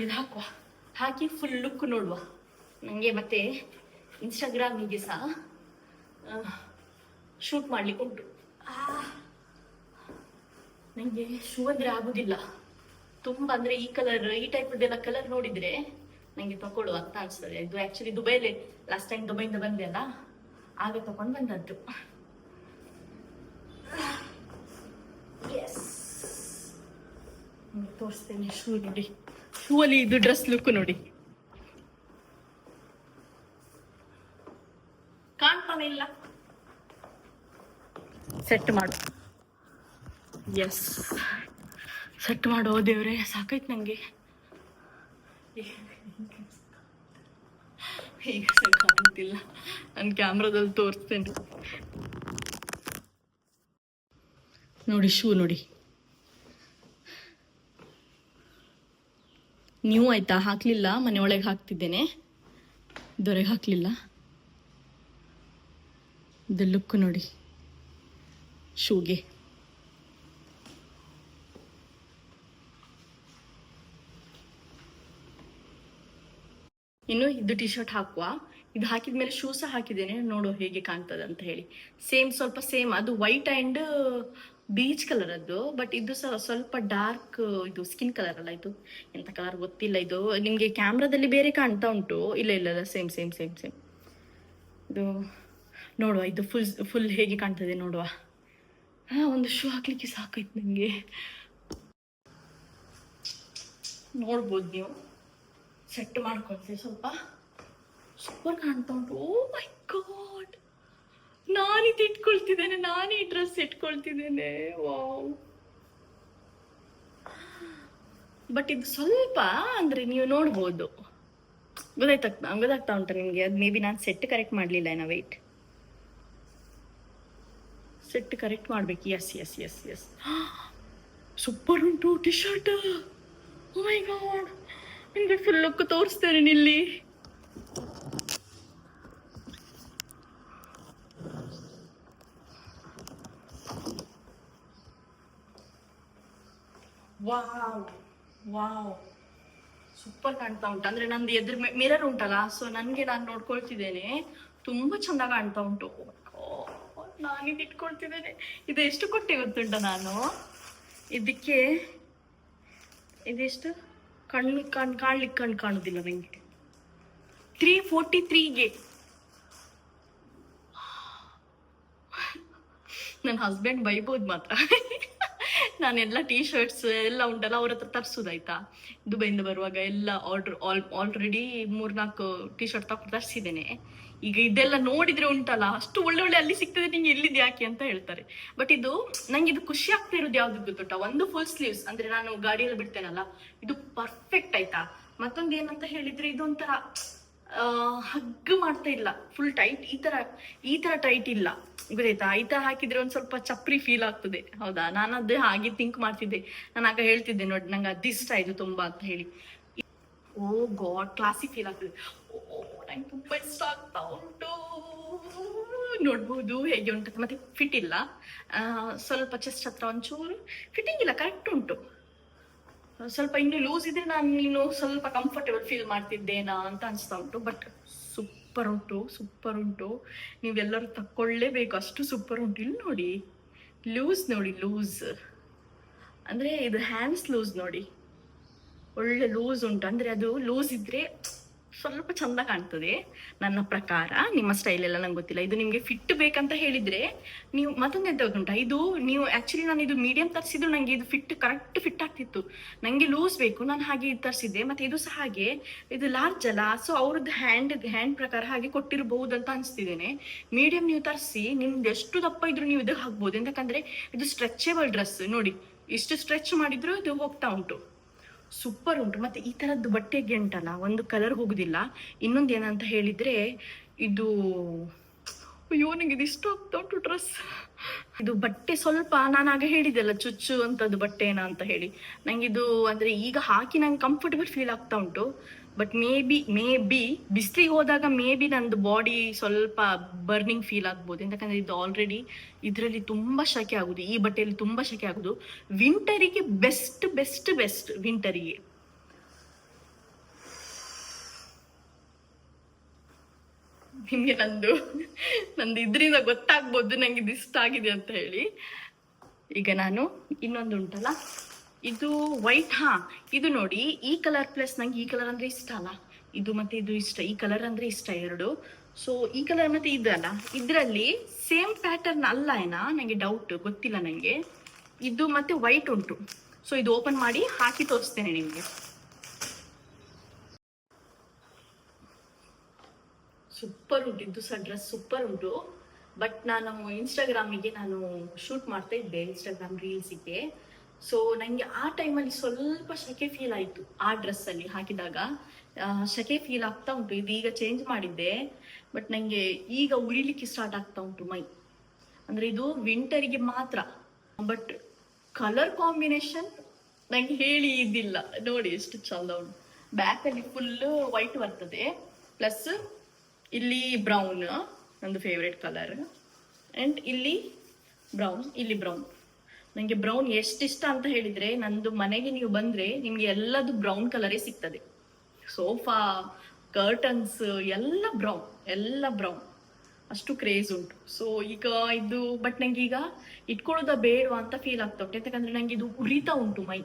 ಇದು ಹಾಕುವ. ಹಾಕಿ ಫುಲ್ ಲುಕ್ ನೋಡುವ. ನನಗೆ ಮತ್ತೆ ಇನ್ಸ್ಟಾಗ್ರಾಮಿಗೆ ಸಹ ಶೂಟ್ ಮಾಡ್ಲಿಕ್ಕೆ ಉಂಟು. ನನಗೆ ಶೂ ಅಂದ್ರೆ ಆಗುದಿಲ್ಲ. ತುಂಬಾ ಅಂದ್ರೆ ಈ ಕಲರ್ ಈ ಟೈಪ್ ಎಲ್ಲ ಕಲರ್ ನೋಡಿದ್ರೆ ನಂಗೆ ತಗೊಳ್ಳುವ ಅಂತ ಅನ್ಸ್ತದೆ. ಇದು ಆಕ್ಚುಲಿ ದುಬೈಲಿ ಲಾಸ್ಟ್ ಟೈಮ್ ದುಬೈಯಿಂದ ಬಂದೆ ಅಲ್ಲ? ಆಗ ತಗೊಂಡ್ ಬಂದದ್ದು. ಎಸ್ ತೋರಿಸ್ತೇನೆ ಶೂ ನೋಡಿ. ಶೂ ಅಲ್ಲಿ ಇದು ಡ್ರೆಸ್ ಲುಕ್ ನೋಡಿ. ಕಾಣ್ತಾನೆ ಇಲ್ಲ. ಸೆಟ್ ಮಾಡು. ಎಸ್ ಸೆಟ್ ಮಾಡೋ ದೇವ್ರೆ, ಸಾಕಾಯ್ತು ನನಗೆ ಈಗ ಕಾಣ್ತಿಲ್ಲ ನನ್ನ ಕ್ಯಾಮ್ರಾದಲ್ಲಿ ತೋರಿಸ್ತೇನೆ. ನೋಡಿ, ಶೂ ನೋಡಿ. ನೀವು ಆಯ್ತಾ? ಹಾಕ್ಲಿಲ್ಲ? ಮನೆ ಒಳಗೆ ಹಾಕ್ತಿದ್ದೇನೆ. ದೊರೆಗೆ ಹಾಕ್ಲಿಲ್ಲ. ಇದು ಲುಕ್ ನೋಡಿ. ಶೂಗೆ. ಇನ್ನು ಇದು ಟಿ ಶರ್ಟ್ ಹಾಕುವ. ಇದು ಹಾಕಿದ್ಮೇಲೆ ಶೂ ಸಹ ಹಾಕಿದ್ದೇನೆ. ನೋಡು ಹೇಗೆ ಕಾಣ್ತದೆ ಅಂತ ಹೇಳಿ. ಸೇಮ್ ಸ್ವಲ್ಪ ಸೇಮ್ ಅದು ವೈಟ್ ಆ್ಯಂಡ್ ಬೀಚ್ ಕಲರ್ ಅದು. ಬಟ್ ಇದು ಸ್ವಲ್ಪ ಡಾರ್ಕ್ ಇದು ಸ್ಕಿನ್ ಕಲರ್ ಅಲ್ಲ ಇದು. ಎಂತ ಕಲರ್ ಗೊತ್ತಿಲ್ಲ ಇದು. ನಿಮಗೆ ಕ್ಯಾಮ್ರಾದಲ್ಲಿ ಬೇರೆ ಕಾಣ್ತಾ ಉಂಟು? ಇಲ್ಲ ಇಲ್ಲ ಇಲ್ಲ. ಸೇಮ್ ಸೇಮ್ ಸೇಮ್ ಸೇಮ್ ಇದು ನೋಡುವ. ಇದು ಫುಲ್ ಫುಲ್ ಹೇಗೆ ಕಾಣ್ತದೆ ನೋಡುವ. ಹಾಂ, ಒಂದು ಶೂ ಹಾಕ್ಲಿಕ್ಕೆ ಸಾಕಾಯ್ತು ನನಗೆ ನೋಡ್ಬೋದು ನೀವು. ಸೆಟ್ ಮಾಡ್ಕೊಳ್ತೀವಿ ಸ್ವಲ್ಪ. ಸೂಪರ್ ಕಾಣ್ತಾ ಉಂಟು ಓ ಮೈ ಗಾಡ್ ನಾನಿದು ಇಟ್ಕೊಳ್ತಿದ್ದೇನೆ, ನಾನೇ ಈ ಡ್ರೆಸ್ ಇಟ್ಕೊಳ್ತಿದ್ದೇನೆ. ವಾವ್ ಬಟ್ ಇದು ಸ್ವಲ್ಪ ಅಂದ್ರೆ ನೀವು ನೋಡ್ಬೋದು. ಗೊತ್ತಾಯ್ತಾ ಗೊತ್ತಾಗ್ತಾ ಉಂಟು ನಿಮಗೆ? ಅದು ಮೇ ಬಿ ನಾನು ಸೆಟ್ ಕರೆಕ್ಟ್ ಮಾಡಲಿಲ್ಲ ಏನೋ ವೆಯ್ಟ್ ಸೆಟ್ ಕರೆಕ್ಟ್ ಮಾಡ್ಬೇಕು. Yes yes yes yes super ಉಂಟು T shirt oh my god ನಿಮಗೆ ಫುಲ್ ಲುಕ್ ತೋರಿಸ್ತೇನೆ ಇಲ್ಲಿ ವಾವ್ ವಾವ್ ಸೂಪರ್ ಕಾಣ್ತಾ ಉಂಟು. ಅಂದ್ರೆ ನಂದು ಎದುರು ಮಿರರ್ ಉಂಟಲ್ಲ ಸೊ ನನಗೆ ನಾನು ನೋಡ್ಕೊಳ್ತಿದ್ದೇನೆ. ತುಂಬಾ ಚಂದ ಕಾಣ್ತಾ ಉಂಟು. ನಾನು ಇಟ್ಕೊಳ್ತಿದ್ದೇನೆ. ಇದು ಎಷ್ಟು ಕೊಟ್ಟೆ ಗೊತ್ತುಂಟ ನಾನು? ಇದಕ್ಕೆ ಇದೆಷ್ಟು ಕಣ್ಣು ಕಣ್ ಕಾಣ್ಲಿಕ್ಕೆ ಕಣ್ಣು ಕಾಣುದಿಲ್ಲ ನಂಗೆ. ತ್ರೀ ಫೋರ್ಟಿ ತ್ರೀಗೆ ನನ್ನ ಹಸ್ಬೆಂಡ್ ಬೈಬೋದು ಮಾತ್ರ. ನಾನೆಲ್ಲ ಟೀ ಶರ್ಟ್ಸ್ ಎಲ್ಲ ಉಂಟಲ್ಲ, ಅವ್ರ ಹತ್ರ ತರಿಸೋದಾಯ್ತಾ? ದುಬೈಯಿಂದ ಬರುವಾಗ ಎಲ್ಲ ಆರ್ಡ್ರ್ ಆಲ್ ಆಲ್ರೆಡಿ ಮೂರ್ನಾಲ್ಕು ಟೀ ಶರ್ಟ್ ತಗೊಂಡು ತರಿಸಿದ್ದೇನೆ. ಈಗ ಇದೆಲ್ಲ ನೋಡಿದ್ರೆ ಉಂಟಲ್ಲ, ಅಷ್ಟು ಒಳ್ಳೆ ಒಳ್ಳೆ ಅಲ್ಲಿ ಸಿಗ್ತದೆ, ನಿಂಗೆ ಎಲ್ಲಿದೆ ಯಾಕೆ ಅಂತ ಹೇಳ್ತಾರೆ. ಬಟ್ ಇದು, ನಂಗೆ ಇದು ಖುಷಿ ಆಗ್ತಾ ಇರೋದು ಯಾವ್ದು ಗೊತ್ತುಂಟ? ಒಂದು ಫುಲ್ ಸ್ಲೀವ್ಸ್ ಅಂದ್ರೆ ನಾನು ಗಾಡಿಯಲ್ಲಿ ಬಿಡ್ತೇನಲ್ಲ, ಇದು ಪರ್ಫೆಕ್ಟ್ ಆಯ್ತಾ? ಮತ್ತೊಂದು ಏನಂತ ಹೇಳಿದ್ರೆ, ಇದೊಂಥರ ಹಗ್ ಮಾಡ್ತಾ ಇಲ್ಲ. ಫುಲ್ ಟೈಟ್ ಈ ತರ ಈ ತರ ಟೈಟ್ ಇಲ್ಲ. ಗೊತ್ತಾಯ್ತಾ? ಈ ತರ ಹಾಕಿದ್ರೆ ಒಂದ್ ಸ್ವಲ್ಪ ಚಪ್ರಿ ಫೀಲ್ ಆಗ್ತದೆ. ಹೌದಾ? ನಾನು ಅದೇ ಹಾಗೆ ಥಿಂಕ್ ಮಾಡ್ತಿದ್ದೆ. ನಾನು ಆಗ ಹೇಳ್ತಿದ್ದೆ ನೋಡಿ, ನಂಗೆ ಅದಿಷ್ಟ ಇದು ತುಂಬಾ ಅಂತ ಹೇಳಿ. ಓ ಗಾಡ್ ಕ್ಲಾಸಿಕ್ ಫೀಲ್ ಆಗ್ತದೆ. ನಂಗೆ ತುಂಬಾ ಇಷ್ಟ ಆಗ್ತಾ ಉಂಟು ನೋಡ್ಬೋದು ಹೇಗೆ ಉಂಟು ಮತ್ತೆ ಫಿಟ್ ಇಲ್ಲ. ಸ್ವಲ್ಪ ಚೆಸ್ಟ್ ಹತ್ರ ಒಂಚೂರು ಫಿಟ್ಟಿಂಗ್ ಇಲ್ಲ ಕರೆಕ್ಟ್ ಉಂಟು. ಸ್ವಲ್ಪ ಇನ್ನು ಲೂಸ್ ಇದ್ರೆ ನಾನು ನೀನು ಸ್ವಲ್ಪ ಕಂಫರ್ಟೇಬಲ್ ಫೀಲ್ ಮಾಡ್ತಿದ್ದೇನಾ ಅಂತ ಅನಿಸ್ತಾ ಉಂಟು. ಬಟ್ ಸೂಪರ್ ಉಂಟು ಸೂಪರ್ ಉಂಟು. ನೀವೆಲ್ಲರೂ ತಕ್ಕೊಳ್ಳೇಬೇಕು, ಅಷ್ಟು ಸೂಪರ್ ಉಂಟು. ಇಲ್ಲಿ ನೋಡಿ ಲೂಸ್ ನೋಡಿ ಲೂಸ್ ಅಂದ್ರೆ ಇದು ಹ್ಯಾಂಡ್ಸ್ ಲೂಸ್ ನೋಡಿ. ಒಳ್ಳೆ ಲೂಸ್ ಉಂಟು. ಅಂದ್ರೆ ಅದು ಲೂಸ್ ಇದ್ರೆ ಸ್ವಲ್ಪ ಚಂದ ಕಾಣ್ತದೆ ನನ್ನ ಪ್ರಕಾರ. ನಿಮ್ಮ ಸ್ಟೈಲ್ ಎಲ್ಲ ನಂಗೆ ಗೊತ್ತಿಲ್ಲ. ಇದು ನಿಮಗೆ ಫಿಟ್ ಬೇಕಂತ ಹೇಳಿದ್ರೆ ನೀವು ಮತ್ತೊಂದು ಎಂತ ಇದು ನೀವು ಆಕ್ಚುಲಿ ನಾನು ಇದು ಮೀಡಿಯಂ ತರಿಸಿದ್ರು ನನಗೆ ಇದು ಫಿಟ್ ಕರೆಕ್ಟ್ ಫಿಟ್ ಆಗ್ತಿತ್ತು. ನನಗೆ ಲೂಸ್ ಬೇಕು, ನಾನು ಹಾಗೆ ಇದು ತರಿಸಿದ್ದೆ. ಮತ್ತೆ ಇದು ಸಹ ಹಾಗೆ, ಇದು ಲಾರ್ಜ್ ಅಲ್ಲ ಸೊ ಅವ್ರದ್ದು ಹ್ಯಾಂಡ್ ಹ್ಯಾಂಡ್ ಪ್ರಕಾರ ಹಾಗೆ ಕೊಟ್ಟಿರಬಹುದು ಅಂತ ಅನಿಸ್ತಿದ್ದೇನೆ. ಮೀಡಿಯಂ ನೀವು ತರಿಸಿ, ನಿಮ್ದು ಎಷ್ಟು ದಪ್ಪ ಇದ್ರು ನೀವು ಇದಕ್ಕೆ ಹಾಕ್ಬೋದು. ಎಂತಕ್ಕಂದ್ರೆ ಇದು ಸ್ಟ್ರೆಚೇಬಲ್ ಡ್ರೆಸ್ ನೋಡಿ, ಇಷ್ಟು ಸ್ಟ್ರೆಚ್ ಮಾಡಿದ್ರು ಇದು ಹೋಗ್ತಾ ಉಂಟು. ಸೂಪರ್ ಉಂಟು. ಮತ್ತೆ ಈ ತರದ್ದು ಬಟ್ಟೆಗೆ ಉಂಟಲ್ಲ ಒಂದು ಕಲರ್ ಹೋಗುದಿಲ್ಲ. ಇನ್ನೊಂದು ಏನಂತ ಹೇಳಿದ್ರೆ, ಇದು, ಅಯ್ಯೋ, ನಂಗೆ ಇದು ಇಷ್ಟ ಆಗ್ತಾ ಉಂಟು ಡ್ರೆಸ್ ಇದು ಬಟ್ಟೆ ಸ್ವಲ್ಪ ನಾನು ಆಗ ಹೇಳಿದ್ದೆಲ್ಲ, ಚುಚ್ಚು ಅಂತದ್ದು ಬಟ್ಟೆನಾ ಅಂತ ಹೇಳಿ. ನಂಗೆ ಇದು ಅಂದ್ರೆ ಈಗ ಹಾಕಿ ನಂಗೆ ಕಂಫರ್ಟಬಲ್ ಫೀಲ್ ಆಗ್ತಾ ಉಂಟು. But maybe maybe ಬಿಸಿಲಿಗೆ ಹೋದಾಗ ಮೇ ಬಿ ನಂದು ಬಾಡಿ ಸ್ವಲ್ಪ ಬರ್ನಿಂಗ್ ಫೀಲ್ ಆಗ್ಬೋದು. ಯಾಕಂದ್ರೆ ಇದು ಆಲ್ರೆಡಿ ಇದರಲ್ಲಿ ತುಂಬ ಶಕೆ ಆಗುದು. ಈ ಬಟ್ಟೆಯಲ್ಲಿ ತುಂಬ ಶಕೆ ಆಗುದು. ವಿಂಟರಿಗೆ ಬೆಸ್ಟ್ ಬೆಸ್ಟ್ ಬೆಸ್ಟ್ ವಿಂಟರಿಗೆ ನಿಮ್ಗೆ ನಂದು ನಂದು ಇದರಿಂದ ಗೊತ್ತಾಗ್ಬೋದು, ನಂಗೆ ಇದು ಇಷ್ಟ ಆಗಿದೆ ಅಂತ ಹೇಳಿ. ಈಗ ನಾನು ಇನ್ನೊಂದು ಉಂಟಲ್ಲ ಇದು ವೈಟ್ ಹಾ. ಇದು ನೋಡಿ, ಈ ಕಲರ್ ಪ್ಲಸ್ ನಂಗೆ ಈ ಕಲರ್ ಅಂದ್ರೆ ಇಷ್ಟ ಅಲ್ಲ. ಇದು ಮತ್ತೆ ಇದು ಇಷ್ಟ, ಈ ಕಲರ್ ಅಂದ್ರೆ ಇಷ್ಟ ಎರಡು. ಸೊ ಈ ಕಲರ್ ಮತ್ತೆ ಇದಲ್ಲ ಇದರಲ್ಲಿ ಸೇಮ್ ಪ್ಯಾಟರ್ನ್ ಅಲ್ಲ ಏನಾ? ನಂಗೆ ಡೌಟ್ ಗೊತ್ತಿಲ್ಲ ನಂಗೆ. ಇದು ಮತ್ತೆ ವೈಟ್ ಉಂಟು. ಸೊ ಇದು ಓಪನ್ ಮಾಡಿ ಹಾಕಿ ತೋರಿಸ್ತೇನೆ ನಿಮಗೆ. ಸೂಪರ್ ಉಂಟು. ಇದು ಸಹ ಡ್ರೆಸ್ ಸೂಪರ್ ಉಂಟು. ಬಟ್ ನಾನು ಇನ್ಸ್ಟಾಗ್ರಾಮಿಗೆ ನಾನು ಶೂಟ್ ಮಾಡ್ತಾ ಇದ್ದೆ ಇನ್ಸ್ಟಾಗ್ರಾಮ್ ರೀಲ್ಸಿಗೆ ಸೊ ನನಗೆ ಆ ಟೈಮಲ್ಲಿ ಸ್ವಲ್ಪ ಶೆಕೆ ಫೀಲ್ ಆಯಿತು. ಆ ಡ್ರೆಸ್ಸಲ್ಲಿ ಹಾಕಿದಾಗ ಶಕೆ ಫೀಲ್ ಆಗ್ತಾ ಉಂಟು. ಇದು ಈಗ ಚೇಂಜ್ ಮಾಡಿದ್ದೆ ಬಟ್ ನನಗೆ ಈಗ ಉರಿಲಿಕ್ಕೆ ಸ್ಟಾರ್ಟ್ ಆಗ್ತಾ ಉಂಟು ಮೈ. ಅಂದರೆ ಇದು ವಿಂಟರಿಗೆ ಮಾತ್ರ. ಬಟ್ ಕಲರ್ ಕಾಂಬಿನೇಷನ್ ನಂಗೆ ಹೇಳಿ ಇದಿಲ್ಲ ನೋಡಿ ಎಷ್ಟು ಚಂದ ಉಂಟು. ಬ್ಯಾಕಲ್ಲಿ ಫುಲ್ಲು ವೈಟ್ ಬರ್ತದೆ. ಪ್ಲಸ್ ಇಲ್ಲಿ ಬ್ರೌನ್ ನಂದು ಫೇವ್ರೆಟ್ ಕಲರ್ ಆ್ಯಂಡ್ ಇಲ್ಲಿ ಬ್ರೌನ್ ಇಲ್ಲಿ ಬ್ರೌನ್ ನನಗೆ ಬ್ರೌನ್ ಎಷ್ಟಿಷ್ಟ ಅಂತ ಹೇಳಿದ್ರೆ, ನಂದು ಮನೆಗೆ ನೀವು ಬಂದ್ರೆ ನಿಮ್ಗೆ ಎಲ್ಲದು ಬ್ರೌನ್ ಕಲರೇ ಸಿಗ್ತದೆ. ಸೋಫಾ ಕರ್ಟನ್ಸ್ ಎಲ್ಲ ಬ್ರೌನ್ ಎಲ್ಲ ಬ್ರೌನ್ ಅಷ್ಟು ಕ್ರೇಜ್ ಉಂಟು. ಸೊ ಈಗ ಇದು ಬಟ್ ನಂಗೆ ಈಗ ಇಟ್ಕೊಳ್ಳೋದ ಬೇಡವಾ ಅಂತ ಫೀಲ್ ಆಗ್ತಾ ಉಂಟು. ಯಾಕಂದ್ರೆ ನಂಗೆ ಇದು ಉರಿತಾ ಉಂಟು ಮೈ.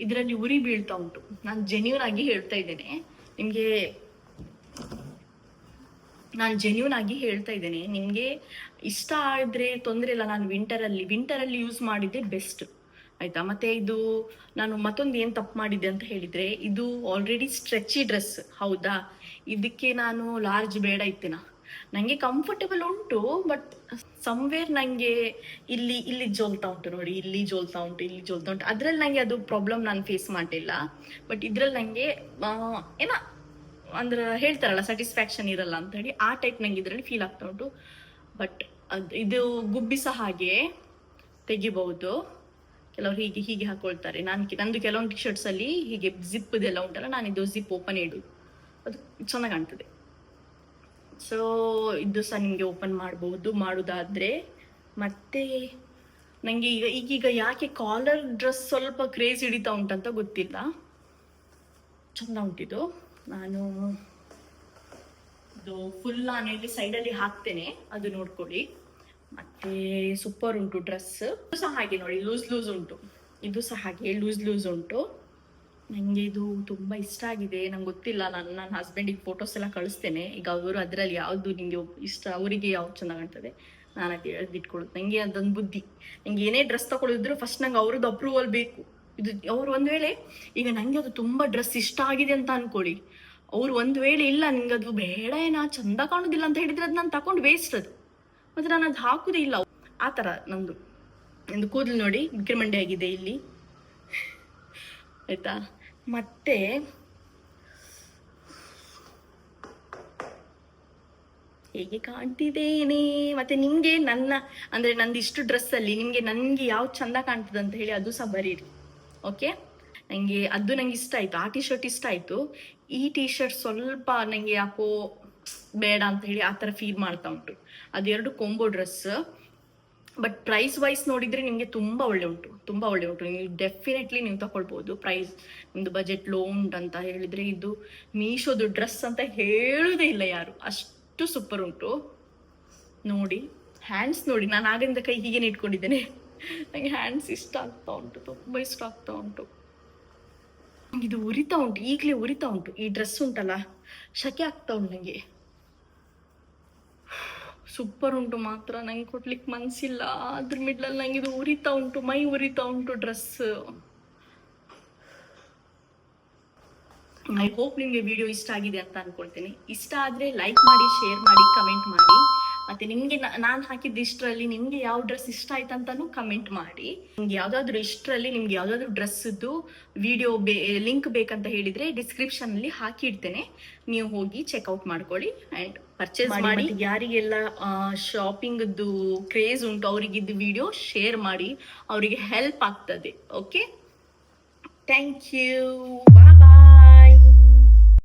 ಇದರಲ್ಲಿ ಉರಿ ಬೀಳ್ತಾ ಉಂಟು. ನಾನು ಜೆನ್ಯೂನ್ ಆಗಿ ಹೇಳ್ತಾ ಇದ್ದೇನೆ. ನಿಮಗೆ ನಾನು ಜೆನ್ಯೂನ್ ಆಗಿ ಹೇಳ್ತಾ ಇದ್ದೇನೆ. ನಿಮಗೆ ಇಷ್ಟ ಆದರೆ ತೊಂದರೆ ಇಲ್ಲ. ನಾನು ವಿಂಟರಲ್ಲಿ ವಿಂಟರಲ್ಲಿ ಯೂಸ್ ಮಾಡಿದ್ದೆ ಬೆಸ್ಟ್ ಆಯ್ತಾ? ಮತ್ತೆ ಇದು ನಾನು ಮತ್ತೊಂದು ಏನು ತಪ್ಪು ಮಾಡಿದ್ದೆ ಅಂತ ಹೇಳಿದ್ರೆ, ಇದು ಆಲ್ರೆಡಿ ಸ್ಟ್ರೆಚಿ ಡ್ರೆಸ್ ಹೌದಾ? ಇದಕ್ಕೆ ನಾನು ಲಾರ್ಜ್ ಬೇಡ ಇತ್ತೇನ? ನನಗೆ ಕಂಫರ್ಟಬಲ್ ಉಂಟು ಬಟ್ ಸಮ್ವೇರ್ ನನಗೆ ಇಲ್ಲಿ ಇಲ್ಲಿ ಜೋಲ್ತಾ ಉಂಟು ನೋಡಿ. ಇಲ್ಲಿ ಜೋಲ್ತಾ ಉಂಟು, ಇಲ್ಲಿ ಜೋಲ್ತಾ ಉಂಟು. ಅದ್ರಲ್ಲಿ ನನಗೆ ಅದು ಪ್ರಾಬ್ಲಮ್ ನಾನು ಫೇಸ್ ಮಾಡಿಲ್ಲ ಬಟ್ ಇದ್ರಲ್ಲಿ ನನಗೆ ಏನ ಅಂದ್ರೆ ಹೇಳ್ತಾರಲ್ಲ ಸ್ಯಾಟಿಸ್ಫ್ಯಾಕ್ಷನ್ ಇರಲ್ಲ ಅಂತ ಹೇಳಿ ಆ ಟೈಪ್ ನಂಗೆ ಇದರಲ್ಲಿ ಫೀಲ್ ಆಗ್ತಾ ಉಂಟು. ಬಟ್ ಇದು ಗುಬ್ಬಿ ಸಹ ಹಾಗೆ ತೆಗಿಬಹುದು. ಕೆಲವರು ಹೀಗೆ ಹೀಗೆ ಹಾಕೊಳ್ತಾರೆ. ನಾನು ನಂದು ಕೆಲವೊಂದು ಟಿ ಶರ್ಟ್ಸ್ ಅಲ್ಲಿ ಹೀಗೆ ಜಿಪ್ ಇದೆಲ್ಲ ಉಂಟಲ್ಲ, ನಾನು ಇದು ಜಿಪ್ ಓಪನ್ ಇಡು. ಅದು ಚೆನ್ನಾಗಿ ಕಾಣ್ತದೆ. ಸೊ ಇದು ಸಹ ನಿಮಗೆ ಓಪನ್ ಮಾಡಬಹುದು ಮಾಡೋದಾದ್ರೆ. ಮತ್ತೆ ನನಗೆ ಈಗ, ಈಗೀಗ ಯಾಕೆ ಕಾಲರ್ ಡ್ರೆಸ್ ಸ್ವಲ್ಪ ಕ್ರೇಜ್ ಹಿಡಿತಾ ಉಂಟಂತ ಗೊತ್ತಿಲ್ಲ. ಚಂದ ಉಂಟಿದು. ನಾನು ಇದು ಫುಲ್ ನಾನು ಇಲ್ಲಿ ಸೈಡಲ್ಲಿ ಹಾಕ್ತೇನೆ, ಅದು ನೋಡ್ಕೊಳ್ಳಿ. ಮತ್ತೆ ಸೂಪರ್ ಉಂಟು ಡ್ರೆಸ್ ಸಹ ಹಾಗೆ ನೋಡಿ ಲೂಸ್ ಲೂಸ್ ಉಂಟು. ಇದು ಸಹ ಹಾಗೆ ಲೂಸ್ ಲೂಸ್ ಉಂಟು. ನನಗೆ ಇದು ತುಂಬ ಇಷ್ಟ ಆಗಿದೆ. ನಂಗೆ ಗೊತ್ತಿಲ್ಲ, ನಾನು ನನ್ನ ಹಸ್ಬೆಂಡಿಗೆ ಫೋಟೋಸ್ ಎಲ್ಲ ಕಳಿಸ್ತೇನೆ. ಈಗ ಅವರು ಅದರಲ್ಲಿ ಯಾವುದು ನಿಮಗೆ ಇಷ್ಟ, ಅವರಿಗೆ ಯಾವ್ದು ಚೆನ್ನಾಗಿ ಕಾಣ್ತದೆ, ನಾನು ಅದು ಎಳೆದಿಟ್ಕೊಳ್ಳೋದು ನನಗೆ ಅದೊಂದು ಬುದ್ಧಿ. ನಂಗೆ ಏನೇ ಡ್ರೆಸ್ ತಗೊಳಿದ್ರು ಫಸ್ಟ್ ನಂಗೆ ಅವ್ರದ್ದು ಅಪ್ರೂವಲ್ ಬೇಕು. ಇದು, ಅವ್ರು ಒಂದು ವೇಳೆ, ಈಗ ನನಗೆ ಅದು ತುಂಬ ಡ್ರೆಸ್ ಇಷ್ಟ ಆಗಿದೆ ಅಂತ ಅನ್ಕೊಳ್ಳಿ. ಅವ್ರು ಒಂದು ವೇಳೆ ಇಲ್ಲ ನಿಂಗೆ ಅದು ಬೇಡ ಏನಾ, ಚಂದ ಕಾಣೋದಿಲ್ಲ ಅಂತ ಹೇಳಿದ್ರೆ ಅದು ನಾನು ತಗೊಂಡು ವೇಸ್ಟ್ ಅದು. ಮತ್ತೆ ನಾನು ಅದು ಹಾಕುದೇ ಇಲ್ಲ. ಆ ಥರ ನಂದು. ಕೂದಲು ನೋಡಿ ಬಿಕ್ರಮಂಡಿ ಆಗಿದೆ ಇಲ್ಲಿ. ಆಯ್ತಾ? ಮತ್ತೆ ಹೇಗೆ ಕಾಣ್ತಿದ್ದೇನೆ? ಮತ್ತೆ ನಿಮ್ಗೆ ನನ್ನ, ಅಂದ್ರೆ ನಂದು ಇಷ್ಟು ಡ್ರೆಸ್ ಅಲ್ಲಿ ನಿಮ್ಗೆ ನನ್ಗೆ ಯಾವ್ದು ಚಂದ ಕಾಣ್ತದೆ ಅಂತ ಹೇಳಿ ಅದು ಸಹ ಬರೀರಿ. ಓಕೆ ನಂಗೆ ಅದು ನಂಗೆ ಇಷ್ಟ ಆಯ್ತು. ಆ ಟಿ ಶರ್ಟ್ ಇಷ್ಟ ಆಯ್ತು. ಈ ಟಿ ಶರ್ಟ್ ಸ್ವಲ್ಪ ನನಗೆ ಯಾಕೋ ಬೇಡ ಅಂತ ಹೇಳಿ ಆ ಥರ ಫೀಲ್ ಮಾಡ್ತಾ ಉಂಟು. ಅದೆರಡು combo dress but price wise ನೋಡಿದ್ರೆ ನಿಮಗೆ ತುಂಬ ಒಳ್ಳೆ ಉಂಟು. ತುಂಬ ಒಳ್ಳೆ ಉಂಟು. ನೀವು ಡೆಫಿನೆಟ್ಲಿ ನೀವು ತಗೊಳ್ಬೋದು ಪ್ರೈಸ್ ನಿಮ್ಮದು ಬಜೆಟ್ ಲೋ ಅಂತ ಹೇಳಿದ್ರೆ ಇದು ಮೀಶೋದು ಡ್ರೆಸ್ ಅಂತ ಹೇಳೋದೇ ಇಲ್ಲ ಯಾರು. ಅಷ್ಟು ಸೂಪರ್ ಉಂಟು. ನೋಡಿ ಹ್ಯಾಂಡ್ಸ್ ನೋಡಿ. ನಾನು ಆಗಿಂದ ಕೈ ಹೀಗೆ ಇಟ್ಕೊಂಡಿದ್ದೇನೆ. ನನಗೆ ಹ್ಯಾಂಡ್ಸ್ ಇಷ್ಟ ಆಗ್ತಾ ಉಂಟು. ತುಂಬ ಇಷ್ಟ ಆಗ್ತಾ ಉಂಟು. ಇದು ಉರಿತಾ ಉಂಟು, ಈಗಲೇ ಉರಿತಾ ಉಂಟು. ಈ ಡ್ರೆಸ್ ಉಂಟಲ್ಲ, ಶಕೆ ಆಗ್ತಾ ಉಂಟು ನನಗೆ ಸೂಪರ್ ಉಂಟು ಮಾತ್ರ, ನಂಗೆ ಕೊಡ್ಲಿಕ್ಕೆ ಮನ್ಸಿಲ್ಲ. ಅದ್ರ ಮಿಡ್ಲಲ್ಲಿ ನಂಗೆ ಇದು ಉರಿತಾ ಉಂಟು, ಮೈ ಉರಿತಾ ಉಂಟು ಡ್ರೆಸ್ ಐ ಹೋಪ್ ನಿಮಗೆ ವಿಡಿಯೋ ಇಷ್ಟ ಆಗಿದೆ ಅಂತ ಅನ್ಕೊಳ್ತೇನೆ. ಇಷ್ಟ ಆದರೆ ಲೈಕ್ ಮಾಡಿ ಶೇರ್ ಮಾಡಿ ಕಮೆಂಟ್ ಮಾಡಿ. ಮತ್ತೆ ನಿಮ್ಗೆ ನಾನು ಹಾಕಿದ್ದ ಇಷ್ಟರಲ್ಲಿ ನಿಮ್ಗೆ ಯಾವ ಡ್ರೆಸ್ ಇಷ್ಟ ಆಯ್ತು ಅಂತಾನು ಕಮೆಂಟ್ ಮಾಡಿ. ನಿಮ್ಗೆ ಯಾವ್ದಾದ್ರು ಇಷ್ಟರಲ್ಲಿ ನಿಮ್ಗೆ ಯಾವ್ದಾದ್ರು ಡ್ರೆಸ್ದು ವಿಡಿಯೋ ಬೇ ಲಿಂಕ್ ಬೇಕಂತ ಹೇಳಿದ್ರೆ ಡಿಸ್ಕ್ರಿಪ್ಷನ್ ಅಲ್ಲಿ ಹಾಕಿ ಇಡ್ತೇನೆ ನೀವು ಹೋಗಿ ಚೆಕ್ಔಟ್ ಮಾಡ್ಕೊಳ್ಳಿ ಅಂಡ್ ಪರ್ಚೇಸ್ ಮಾಡಿ ಯಾರಿಗೆಲ್ಲ ಶಾಪಿಂಗ್ದು ಕ್ರೇಜ್ ಉಂಟು ಅವರಿಗೆ ಇದು ವಿಡಿಯೋ ಶೇರ್ ಮಾಡಿ ಅವರಿಗೆ ಹೆಲ್ಪ್ ಆಗ್ತದೆ ಓಕೆ ಥ್ಯಾಂಕ್ ಯು